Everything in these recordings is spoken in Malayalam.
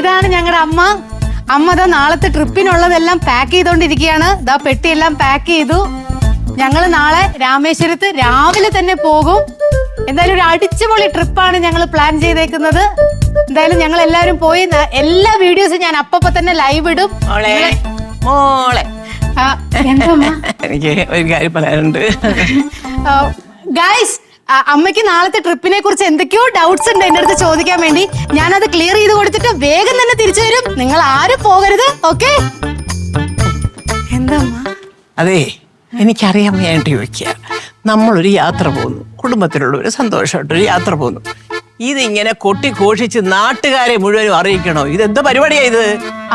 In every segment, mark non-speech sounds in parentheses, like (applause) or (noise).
ഇതാണ് ഞങ്ങളുടെ അമ്മ. അമ്മ ദാ നാളത്തെ ട്രിപ്പിനുള്ളതെല്ലാം പാക്ക് ചെയ്തോണ്ടിരിക്കുകയാണ് ദാ പെട്ടിയെല്ലാം പാക്ക് ചെയ്തു. ഞങ്ങൾ നാളെ രാമേശ്വരത്ത് രാവിലെ തന്നെ പോകും. എന്തായാലും ഒരു അടിച്ചുപൊളി ട്രിപ്പാണ് ഞങ്ങൾ പ്ലാൻ ചെയ്തേക്കുന്നത്. എന്തായാലും ഞങ്ങൾ എല്ലാവരും പോയി എല്ലാ വീഡിയോസും ഞാൻ അപ്പപ്പോ തന്നെ ലൈവ് ഇടും. മോളെ? എനിക്ക് ഒരു കാര്യം പറയാനുണ്ട്. ഗായ്സ് അമ്മയ്ക്ക് നാളത്തെ ട്രിപ്പിനെ കുറിച്ച് എന്തൊക്കെയോ ഡൗട്ട്സ് ഉണ്ട് എന്റെ അടുത്ത് ചോദിക്കാൻ വേണ്ടി. ഞാൻ അത് ക്ലിയർ ചെയ്ത് കൊടുത്തിട്ട് വേഗം തന്നെ തിരിച്ചു വരും. നിങ്ങൾ ആരും പോകരുത് ഓക്കെ എന്താ അമ്മ? അതെ എനിക്കറിയാൻ വേണ്ടി ചോദിക്കുക. നമ്മളൊരു യാത്ര പോകുന്നു. കുടുംബത്തിലുള്ളവർ സന്തോഷമായിട്ടൊരു യാത്ര പോകുന്നു. ഇതിങ്ങനെ കൊട്ടി ഘോഷിച്ച് നാട്ടുകാരെ മുഴുവനും അറിയിക്കണോ? ഇതെന്താ പരിപാടിയാ ഇത്?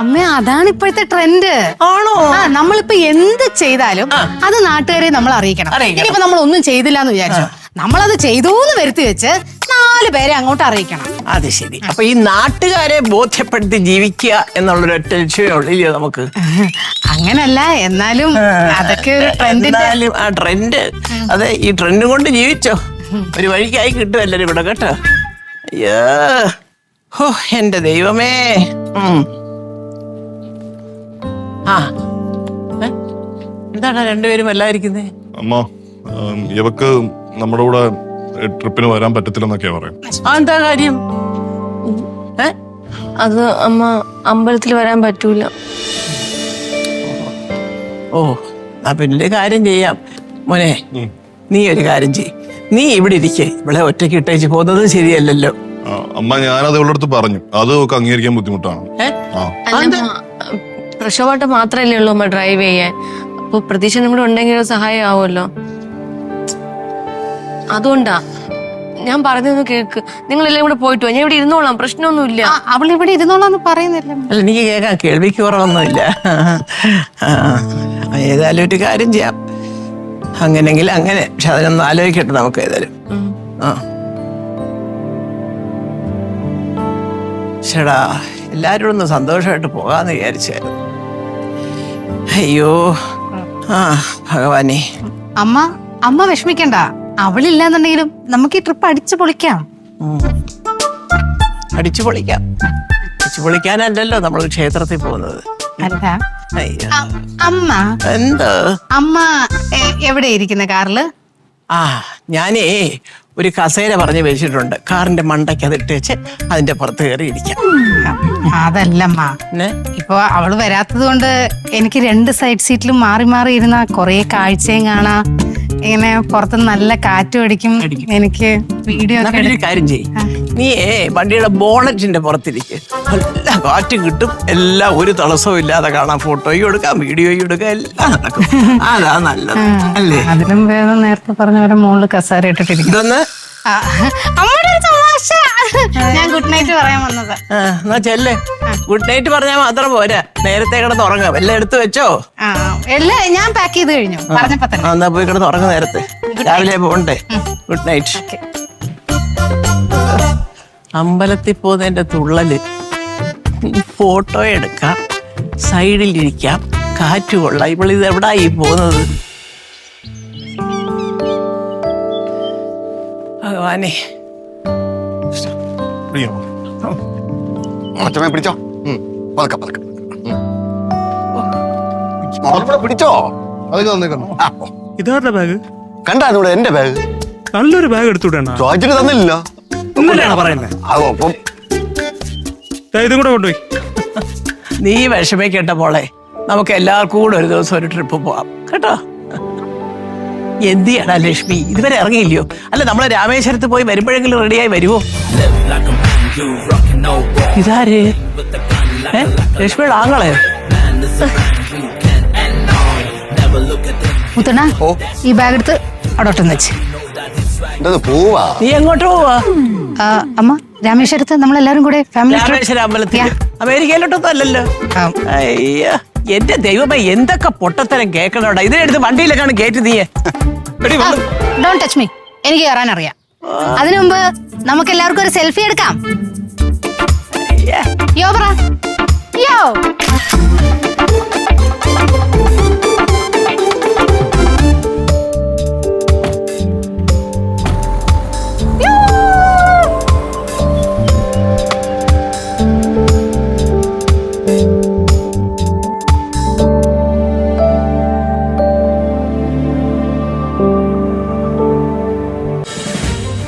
അമ്മ അതാണ് ഇപ്പോഴത്തെ ട്രെൻഡ് ആണോ? ആ നമ്മളിപ്പോ എന്ത് ചെയ്താലും അത് നാട്ടുകാരെ നമ്മൾ അറിയിക്കണം. അറിയിക്കണം. ഇനിയിപ്പോ നമ്മൾ ഒന്നും ചെയ്തില്ല എന്ന് വിചാരിച്ചു നമ്മളത് ചെയ്തു എന്ന് വരുത്തി വെച്ച് നാല് പേരെ അങ്ങോട്ട് അറിയിക്കണം. അത് ശരി. അപ്പൊ ഈ നാട്ടുകാരെ ബോധ്യപ്പെടുത്തി ജീവിക്കുക എന്നുള്ളൊരൊറ്റ ലക്ഷ്യമേ ഉള്ളില്ലയോ നമുക്ക്? (laughs) അങ്ങനല്ല എന്നാലും അതൊക്കെ ഒരു ട്രെൻഡ് എന്നാലും ആ ട്രെൻഡ് അതെ ഈ ട്രെൻഡും കൊണ്ട് ജീവിച്ചോ? ഒരു വഴിക്കായി കിട്ടും എല്ലാരും ഇവിടെ കേട്ടോ? അയ്യോ. ഹോ എന്റെ ദൈവമേ. ഉം. ആ? എന്താണ് രണ്ടുപേരും വല്ലാതിരിക്കുന്നേ അമ്മ ഇവക്ക് നമ്മുടെ കൂടെ ട്രിപ്പിന് വരാൻ പറ്റത്തില്ലെന്നൊക്കെയാ പറയാം എന്താ കാര്യം? ഏ? അത് അമ്മ അമ്പലത്തിൽ വരാൻ പറ്റൂല. ഓ ആ പിന്നെ കാര്യം ചെയ്യാം. മോനെ നീ ഒരു കാര്യം ചെയ് നീ ഇവിടെ ഇരിക്കേ. ഇവിടെ ഒറ്റയ്ക്ക് ഇട്ടേച്ച് പോകുന്നത് ശരിയല്ലല്ലോ. ആ, അമ്മ ഞാനത് ഇവളടുത്ത് അടുത്ത് പറഞ്ഞു. അത് ഒക്കെ അംഗീകരിക്കാൻ ബുദ്ധിമുട്ടാണ്. ഏ? ആ. അല്ല മാത്രല്ലേ ഉള്ളൂ അമ്മ ഡ്രൈവ് ചെയ്യാൻ. അപ്പൊ പ്രതീക്ഷ നമ്മുടെ ഉണ്ടെങ്കിൽ ഒരു സഹായം ആവുമല്ലോ. അതുകൊണ്ടാ. ഞാൻ പറഞ്ഞു കേക്ക്. നിങ്ങൾ എല്ലാം കൂടെ പോയിട്ട്? വാ. ഞാൻ ഇവിടെ ഇരുന്നോളാം. പ്രശ്നമൊന്നുമില്ല. ഇല്ല അവൾ ഇവിടെ ഇരുന്നോളാന്ന് പറയുന്നില്ല. അല്ല എനിക്ക് കേൾക്കാം കേൾവിക്ക് കുറവൊന്നുമില്ല. ആ, ഏതായാലും ഒരു കാര്യം ചെയ്യാം. അങ്ങനെങ്കിൽ അങ്ങനെ. പക്ഷെ അതിനൊന്ന് ആലോചിക്കട്ടെ നമുക്ക് ഏതായാലും. ഉം. ആ. ചേടാ ഒന്ന് സന്തോഷമായിട്ട് പോകാന്ന് വിചാരിച്ചായിരുന്നു. അയ്യോ. ആ ഭഗവാനെ. അമ്മ അമ്മ വിഷമിക്കണ്ട. അവളില്ലാന്നുണ്ടെങ്കിലും നമുക്ക് ഈ ട്രിപ്പ് അടിച്ചു പൊളിക്കാം. അടിച്ചു പൊളിക്കാം. അടിച്ചു പൊളിക്കാനല്ലല്ലോ നമ്മൾ ക്ഷേത്രത്തിൽ പോകുന്നത്. അല്ല. അമ്മ. എന്ത്? അമ്മ എവിടെ ഇരിക്കുന്ന കാറിൽ? ആ ഞാനേ ഒരു കസേര പറഞ്ഞു വെച്ചിട്ടുണ്ട്. കാറിന്റെ മണ്ടയ്ക്ക് അത് വെച്ച് അതിന്റെ പുറത്ത് കയറി ഇരിക്കാം. അതല്ലമ്മ ഇപ്പൊ അവൾ വരാത്തത് കൊണ്ട് എനിക്ക് രണ്ട് സൈഡ് സീറ്റിലും മാറി മാറി ഇരുന്ന കൊറേ കാഴ്ചയും കാണാം. ഇങ്ങനെ പുറത്ത് നല്ല കാറ്റ് അടിക്കും. എനിക്ക് വീഡിയോ ഒരു കാര്യം നീ വണ്ടിയുടെ ബോണറ്റിന്റെ പുറത്തിരിക്ക്. നല്ല കാറ്റ് കിട്ടും. എല്ലാം ഒരു തടസ്സവും ഇല്ലാതെ കാണാം. ഫോട്ടോയും എടുക്കാം വീഡിയോയും എടുക്കാം എല്ലാം നടക്കും. അതാ നല്ലത്. അല്ലേ? അതിലും വേദം നേരത്തെ പറഞ്ഞ പോലെ മുകളിൽ കസാര ഇട്ടിട്ടിരിക്കും അമ്മയുടെ ഒരു തമാശ. ഞാൻ ഗുഡ് നൈറ്റ് പറയാൻ വന്നത്. എന്നാ ചെല്ലേ. ഗുഡ് നൈറ്റ് പറഞ്ഞാൽ മാത്രം പോരാ. നേരത്തെ കിടന്ന് ഉറങ്ങാം. എല്ലാം എടുത്തു വെച്ചോ. എല്ലാം ഞാൻ പാക്ക് ചെയ്ത് കഴിഞ്ഞു. പറഞ്ഞപ്പോ തന്നെ. എന്നാ പോയി കിടന്ന് ഉറങ്ങും നേരത്തെ. രാവിലെ പോണ്ടേ? Good night. അമ്പലത്തിൽ പോകുന്നതിന്റെ തുള്ളൽ. ഫോട്ടോ എടുക്കാം. സൈഡിലിരിക്കാം കാറ്റ് കൊള്ളാം. ഇപ്പോൾ ഇത് എവിടായി പോകുന്നത്? ഭഗവാനെ പ്രിയമ്മ. അച്ഛമ്മ പിടിച്ചോ. പതുക്കെ പതുക്കെ. പിടിച്ചോ? അതൊക്കെ തന്നേക്കുന്നു. ഇതാരുടെ ബാഗ് കണ്ടാ ഇവിടെ എന്റെ ബാഗ് നല്ലൊരു ബാഗ് എടുത്തുവിടണ ചോദിച്ചിട്ട് തന്നില്ല. ഇന്നലെയാണ് പറയുന്നത് അതോ അപ്പം ഇതും കൂടെ കൊണ്ടുപോയി. നീ വിഷമിക്കട്ട പോളെ നമുക്ക് എല്ലാവർക്കും കൂടെ ഒരു ദിവസം ഒരു ട്രിപ്പ് പോവാം. കേട്ടോ? എന്തിയാടാ ലക്ഷ്മി? ഇതുവരെ ഇറങ്ങിയില്ലയോ? അല്ല നമ്മളെ രാമേശ്വരത്ത് പോയി വരുമ്പോഴെങ്കിലും റെഡിയായി വരുമോ ഇതാര്? ഏ? ലക്ഷ്മിയുടെ ആങ്ങളെ? മുത്തണ്ണ ഈ ബാഗ് എടുത്ത് അവിടോട്ടൊന്ന് വെച്ച്. നീ എങ്ങോട്ട് പോവാ? ആ, അമ്മ രാമേശ്വരത്ത് നമ്മളെല്ലാരും കൂടെ ഫാമിലി രാമേശ്വര അമ്പലത്തിൽ. അമേരിക്കയിലോട്ടൊന്നും അല്ലല്ലോ. അയ്യ എന്റെ ദൈവമേ എന്തൊക്കെ പൊട്ടത്തരം കേൾക്കണോടാ ഇതിനെടുത്ത് വണ്ടിയിലേക്കാണ് കയറ്റി നീ ഡോണ്ട് ടച്ച് മീ എനിക്ക് കയറാൻ അറിയാം അതിനു മുമ്പ് നമുക്ക് എല്ലാവർക്കും ഒരു സെൽഫി എടുക്കാം. യോ പറ. യോ.